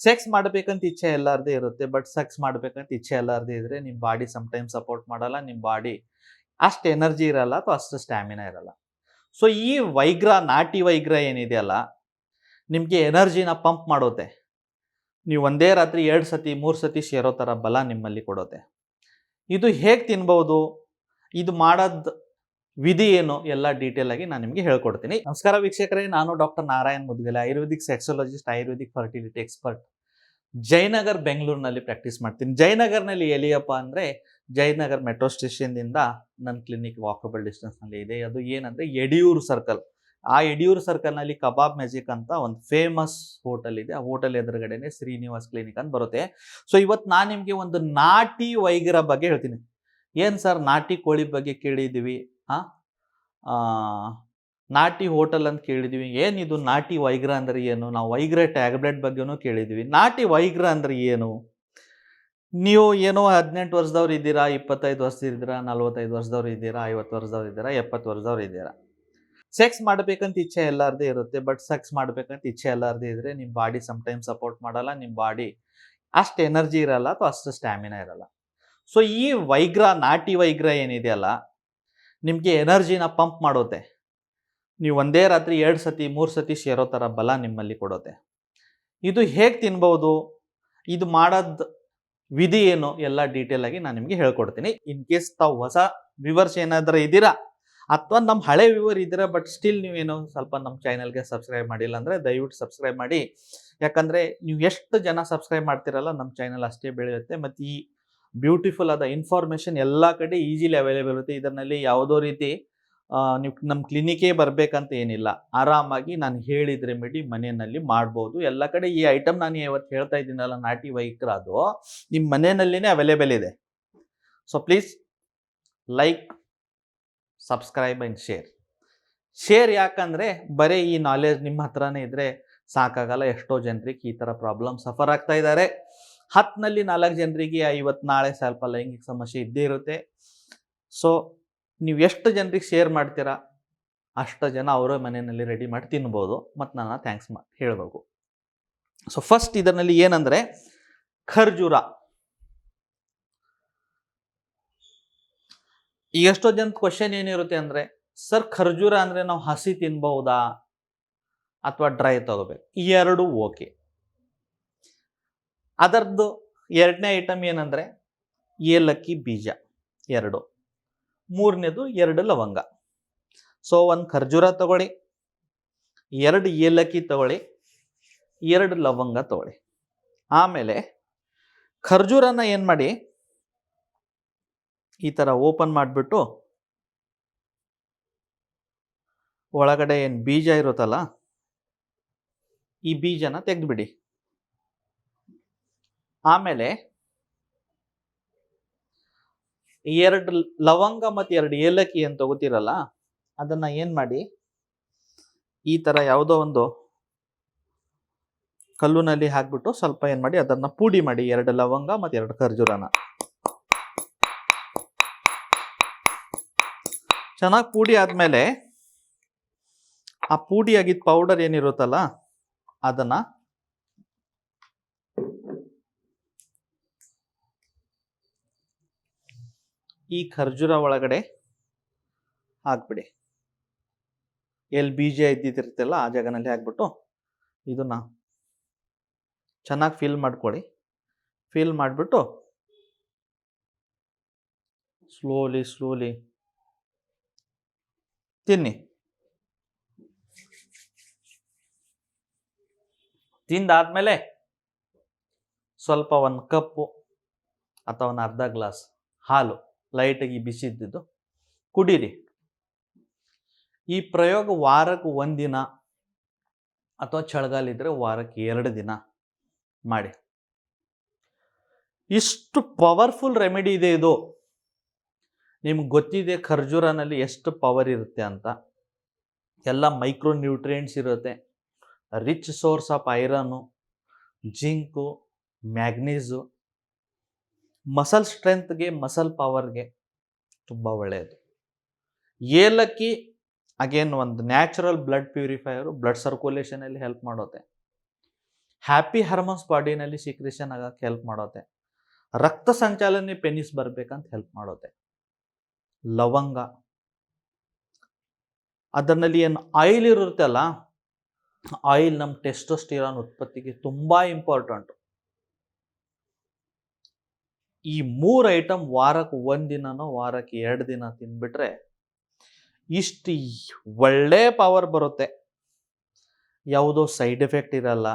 Sex ಮಾಡಬೇಕಂತ ಇಚ್ಛೆ ಎಲ್ಲಾರ್ದೇ ಇರುತ್ತೆ ಬಟ್ ಸೆಕ್ಸ್ ಮಾಡ್ಬೇಕಂತ ಇಚ್ಛೆ ಎಲ್ಲಾರ್ದೇ ಇದ್ರೆ ನಿಮ್ಮ ಬಾಡಿ ಟೈಮ್ ಸಪೋರ್ಟ್ ಮಾಡಲ್ಲ ನಿಮ್ಮ ಬಾಡಿ ಅಷ್ಟು ಎನರ್ಜಿ ಇರಲ್ಲ ಅಥವಾ ಅಷ್ಟು ಸ್ಟ್ಯಾಮಿನಾ ಇರಲ್ಲ. ಸೊ ಈ ವೈಗ್ರ, ನಾಟಿ ವೈಗ್ರ ಏನಿದೆಯಲ್ಲ, ನಿಮಗೆ ಎನರ್ಜಿನ ಪಂಪ್ ಮಾಡೋತೆ ನೀವು ಒಂದೇ ರಾತ್ರಿ ಎರಡು ಸತಿ, ಮೂರು ಸತಿ ಸೇರೋ ಥರ ಬಲ ನಿಮ್ಮಲ್ಲಿ ಕೊಡೋತೆ ಇದು ಹೇಗೆ ತಿನ್ಬೋದು? ಇದು ಮಾಡೋದ್ ವಿಧಿ ಏನು ಎಲ್ಲ ಡೀಟೇಲ್ ಆಗಿ ನಾನು ನಿಮಗೆ ಹೇಳ್ಕೊಡ್ತೀನಿ. ನಮಸ್ಕಾರ ವೀಕ್ಷಕರೇ, ನಾನು doctor Narayan Mudgal, ayurvedic sexologist ayurvedic fertility expert Jayanagar ಬೆಂಗಳೂರಿನಲ್ಲಿ ಪ್ರಾಕ್ಟೀಸ್ ಮಾಡ್ತೀನಿ. ಜಯನಗರ್ನಲ್ಲಿ ಎಲ್ಲಿಯಪ್ಪ ಅಂದರೆ, ಜಯನಗರ್ ಮೆಟ್ರೋ ಸ್ಟೇಷನ್ದಿಂದ ನನ್ನ ಕ್ಲಿನಿಕ್ ವಾಕಬಲ್ ಡಿಸ್ಟೆನ್ಸ್ನಲ್ಲಿ ಇದೆ. ಅದು ಏನಂದರೆ, ಯಡಿಯೂರು ಸರ್ಕಲ್ ಆ ಯಡಿಯೂರು ಸರ್ಕಲ್ನಲ್ಲಿ ಕಬಾಬ್ ಮ್ಯಾಜಿಕ್ ಅಂತ ಒಂದು ಫೇಮಸ್ ಹೋಟೆಲ್ ಇದೆ. ಆ ಹೋಟೆಲ್ ಎದುರುಗಡೆನೆ ಶ್ರೀನಿವಾಸ್ ಕ್ಲಿನಿಕ್ ಅಂತ ಬರುತ್ತೆ. ಸೊ ಇವತ್ತು ನಾನು ನಿಮಗೆ ಒಂದು ನಾಟಿ ವೈಗರ ಬಗ್ಗೆ ಹೇಳ್ತೀನಿ. ಏನು ಸರ್ ನಾಟಿ ಕೋಳಿ ಬಗ್ಗೆ ಕೇಳಿದ್ದೀವಿ? ನಾಟಿ ಹೋಟೆಲ್ ಅಂತ ಕೇಳಿದ್ದೀವಿ ಏನಿದು ನಾಟಿ ವೈಗ್ರ ಅಂದರೆ ಏನು? ನಾವು ವೈಗ್ರ ಟ್ಯಾಬ್ಲೆಟ್ ಬಗ್ಗೆನೂ ಕೇಳಿದ್ದೀವಿ ನಾಟಿ ವೈಗ್ರ ಅಂದರೆ ಏನು? ನೀವು ಏನೋ ಹದಿನೆಂಟು ವರ್ಷದವ್ರು ಇದ್ದೀರಾ, ಇಪ್ಪತ್ತೈದು ವರ್ಷ ಇದ್ದೀರಾ, ನಲ್ವತ್ತೈದು ವರ್ಷದವ್ರು ಇದ್ದೀರಾ, ಐವತ್ತು ವರ್ಷದವ್ರು ಇದ್ದೀರಾ, ಎಪ್ಪತ್ತು ವರ್ಷದವ್ರು ಇದ್ದೀರಾ? ಸೆಕ್ಸ್ ಮಾಡಬೇಕಂತ ಇಚ್ಛೆ ಎಲ್ಲಾರ್ದೇ ಇರುತ್ತೆ, ಬಟ್ ಸೆಕ್ಸ್ ಮಾಡಬೇಕಂತ ಇಚ್ಛೆ ಎಲ್ಲಾರ್ದೇ ಇದ್ರೆ ನಿಮ್ಮ ಬಾಡಿ ಟೈಮ್ ಸಪೋರ್ಟ್ ಮಾಡಲ್ಲ ನಿಮ್ಮ ಬಾಡಿ ಅಷ್ಟು ಎನರ್ಜಿ ಇರಲ್ಲ ಅಥವಾ ಅಷ್ಟು ಸ್ಟ್ಯಾಮಿನಾ ಇರಲ್ಲ. ಸೊ ಈ ವೈಗ್ರ, ನಾಟಿ ವೈಗ್ರ ಏನಿದೆಯಲ್ಲ ನಿಮಗೆ ಎನರ್ಜಿನ ಪಂಪ್ ಮಾಡೋತೆ ನೀವು ಒಂದೇ ರಾತ್ರಿ ಎರಡು ಸತಿ, ಮೂರು ಸತಿ ಸೇರೋ ಥರ ಬಲ ನಿಮ್ಮಲ್ಲಿ ಕೊಡೋತೆ ಇದು ಹೇಗೆ ತಿನ್ಬೋದು? ಇದು ಮಾಡೋದು ವಿಧಿ ಏನು? ಎಲ್ಲ ಡೀಟೇಲ್ ಆಗಿ ನಾನು ನಿಮಗೆ ಹೇಳ್ಕೊಡ್ತೀನಿ. ಇನ್ ಕೇಸ್ ತಾವು ಹೊಸ ವಿವರ್ಸ್ ಏನಾದರೂ ಇದ್ದೀರಾ, ಅಥವಾ ನಮ್ಮ ಹಳೆ ವಿವರ್ ಇದ್ದೀರಾ ಬಟ್ ಸ್ಟಿಲ್ ನೀವೇನು ಸ್ವಲ್ಪ ನಮ್ಮ ಚಾನಲ್ಗೆ ಸಬ್ಸ್ಕ್ರೈಬ್ ಮಾಡಿಲ್ಲ ಅಂದರೆ ದಯವಿಟ್ಟು ಸಬ್ಸ್ಕ್ರೈಬ್ ಮಾಡಿ. ಯಾಕಂದರೆ ನೀವು ಎಷ್ಟು ಜನ ಸಬ್ಸ್ಕ್ರೈಬ್ ಮಾಡ್ತಿರಲ್ಲ ನಮ್ಮ ಚಾನಲ್ ಅಷ್ಟೇ ಬೆಳೆಯುತ್ತೆ. ಮತ್ತು ಈ ಬ್ಯೂಟಿಫುಲ್ ಆದ ಇನ್ಫಾರ್ಮೇಷನ್ ಎಲ್ಲ ಕಡೆ ಈಸಿಲಿ ಅವೈಲೇಬಲ್ ಇರುತ್ತೆ. ಇದರಲ್ಲಿ ಯಾವುದೋ ರೀತಿ ನೀವು ನಮ್ಮ ಕ್ಲಿನಿಕೇ ಬರಬೇಕಂತ ಏನಿಲ್ಲ. ಆರಾಮಾಗಿ ನಾನು ಹೇಳಿದ ರೆಮಿಡಿ ಮನೆಯಲ್ಲಿ ಮಾಡ್ಬೋದು. ಎಲ್ಲ ಕಡೆ ಈ ಐಟಮ್ ನಾನು ಇವತ್ತು ಹೇಳ್ತಾ ಇದ್ದೀನಲ್ಲ, ನಾಟಿ ವೈಕ್ರ ಅದು, ನಿಮ್ಮ ಮನೆಯಲ್ಲಿನೇ ಅವೈಲೇಬಲ್ ಇದೆ. So please like subscribe and share share ಯಾಕಂದರೆ ಬರೀ ಈ ನಾಲೆಜ್ ನಿಮ್ಮ ಹತ್ರನೇ ಇದ್ದರೆ ಸಾಕಾಗಲ್ಲ. ಎಷ್ಟೋ ಜನರಿಗೆ ಈ ಥರ ಪ್ರಾಬ್ಲಮ್ ಸಫರ್ ಆಗ್ತಾ ಇದ್ದಾರೆ. ಹತ್ತನಲ್ಲಿ ನಾಲ್ಕು ಜನರಿಗೆ ಐವತ್ತು ನಾಳೆ ಸ್ವಲ್ಪ ಲೈಂಗಿಕ ಸಮಸ್ಯೆ ಇದ್ದೇ ಇರುತ್ತೆ. ಸೊ ನೀವು ಎಷ್ಟು ಜನರಿಗೆ ಶೇರ್ ಮಾಡ್ತೀರಾ, ಅಷ್ಟು ಜನ ಅವರ ಮನೆಯಲ್ಲಿ ರೆಡಿ ಮಾಡಿ ತಿನ್ಬೋದು. ಮತ್ತು ನಾನು ಥ್ಯಾಂಕ್ಸ್ ಮಾಡಿ ಹೇಳಬೇಕು. ಸೊ ಫಸ್ಟ್ ಇದರಲ್ಲಿ ಏನಂದರೆ, ಖರ್ಜೂರ. ಈಗ ಎಷ್ಟೋ ಜನ ಕ್ವಶನ್ ಏನಿರುತ್ತೆ ಅಂದರೆ, ಸರ್, ಖರ್ಜೂರ ಅಂದರೆ ನಾವು ಹಸಿ ತಿನ್ಬಹುದಾ, ಅಥವಾ ಡ್ರೈ ತಗೋಬೇಕು? ಎರಡು ಓಕೆ ಅದರದ್ದು ಎರಡನೇ ಐಟಮ್ ಏನಂದರೆ ಏಲಕ್ಕಿ ಬೀಜ, ಎರಡು. ಮೂರನೇದು ಎರಡು ಲವಂಗ. ಸೊ ಒಂದು ಖರ್ಜೂರ ತಗೊಳ್ಳಿ, ಎರಡು ಏಲಕ್ಕಿ ತಗೊಳ್ಳಿ, ಎರಡು ಲವಂಗ ತಗೊಳ್ಳಿ. ಆಮೇಲೆ ಖರ್ಜೂರನ ಏನು ಮಾಡಿ, ಈ ಥರ ಓಪನ್ ಮಾಡಿಬಿಟ್ಟು, ಒಳಗಡೆ ಏನು ಬೀಜ ಇರುತ್ತಲ್ಲ, ಈ ಬೀಜನ ತೆಗೆದುಬಿಡಿ. ಆಮೇಲೆ ಎರಡು ಲವಂಗ ಮತ್ತು ಎರಡು ಏಲಕ್ಕಿ ಅಂತ ತಗೋತೀರಲ್ಲ, ಅದನ್ನ ಏನು ಮಾಡಿ? ಈ ಥರ ಯಾವುದೋ ಒಂದು ಕಲ್ಲುನಲ್ಲಿ ಹಾಕ್ಬಿಟ್ಟು ಸ್ವಲ್ಪ ಏನು ಮಾಡಿ, ಅದನ್ನ ಪುಡಿ ಮಾಡಿ, ಎರಡು ಲವಂಗ ಮತ್ತು ಎರಡು ಖರ್ಜೂರನ. ಚೆನ್ನಾಗಿ ಪುಡಿ ಆದಮೇಲೆ ಆ ಪುಡಿಯಾಗಿದ್ದ ಪೌಡರ್ ಏನಿರುತ್ತಲ್ಲ, ಅದನ್ನ ಈ ಖರ್ಜೂರ ಒಳಗಡೆ ಹಾಕ್ಬಿಡಿ. ಎಲ್ಲಿ ಬೀಜ ಇದ್ದಿದ್ದಿರುತ್ತಲ್ಲ ಆ ಜಾಗನಲ್ಲಿ ಹಾಕ್ಬಿಟ್ಟು ಇದನ್ನ ಚೆನ್ನಾಗಿ ಫಿಲ್ ಮಾಡ್ಕೊಳ್ಳಿ. ಫಿಲ್ ಮಾಡಿಬಿಟ್ಟು ಸ್ಲೋಲಿ ಸ್ಲೋಲಿ ತಿನ್ನಿ. ತಿಂದಾದ್ಮೇಲೆ ಸ್ವಲ್ಪ ಒಂದು ಕಪ್ಪು ಅಥವಾ ಒಂದು ಅರ್ಧ ಗ್ಲಾಸ್ ಹಾಲು. ಲೈಟಾಗಿ ಬಿಸಿದ್ದು ಕುಡೀರಿ. ಈ ಪ್ರಯೋಗ ವಾರಕ್ಕೆ ಒಂದಿನ ಅಥವಾ ಚಳಿಗಾಲ ಇದ್ದರೆ ವಾರಕ್ಕೆ ಎರಡು ದಿನ ಮಾಡಿ. ಇಷ್ಟು ಪವರ್ಫುಲ್ ರೆಮಿಡಿ ಇದೆ ಇದು. ನಿಮ್ಗೆ ಗೊತ್ತಿದೆ ಖರ್ಜೂರನಲ್ಲಿ ಎಷ್ಟು ಪವರ್ ಇರುತ್ತೆ ಅಂತ. ಎಲ್ಲ ಮೈಕ್ರೋ ನ್ಯೂಟ್ರಿಯೆಂಟ್ಸ್ ಇರುತ್ತೆ. Rich source of iron zinc magnesium muscle ಸ್ಟ್ರೆಂತ್ಗೆ muscle ಪವರ್ಗೆ ತುಂಬ ಒಳ್ಳೆಯದು ಏಲಕ್ಕಿ ಅಗೇನ್ ಒಂದು ನ್ಯಾಚುರಲ್ ಬ್ಲಡ್ ಪ್ಯೂರಿಫೈಯರು ಬ್ಲಡ್ ಸರ್ಕ್ಯುಲೇಷನಲ್ಲಿ ಹೆಲ್ಪ್ ಮಾಡುತ್ತೆ. ಹ್ಯಾಪಿ ಹಾರ್ಮೋನ್ಸ್ ಬಾಡಿನಲ್ಲಿ ಸೀಕ್ರೇಷನ್ ಆಗಕ್ಕೆ ಹೆಲ್ಪ್ ಮಾಡುತ್ತೆ. ರಕ್ತ ಸಂಚಾಲನೆ ಪೆನಿಸ್ ಬರಬೇಕಂತ ಹೆಲ್ಪ್ ಮಾಡುತ್ತೆ. ಲವಂಗ. ಅದರಲ್ಲಿ ಏನು ಆಯಿಲ್ ಇರುತ್ತಲ್ಲ ಆಯಿಲ್ ನಮ್ಮ ಟೆಸ್ಟೋಸ್ಟಿರಾನ್ ಉತ್ಪತ್ತಿಗೆ ತುಂಬ ಇಂಪಾರ್ಟೆಂಟ್ ಈ ಮೂರು ಐಟಮ್ ವಾರಕ್ಕೆ ಒಂದು ದಿನನೋ, ವಾರಕ್ಕೆ ಎರಡು ದಿನ ತಿನ್ಬಿಟ್ರೆ ಇಷ್ಟು ಒಳ್ಳೆ ಪವರ್ ಬರುತ್ತೆ. ಯಾವುದೋ ಸೈಡ್ ಎಫೆಕ್ಟ್ ಇರಲ್ಲ.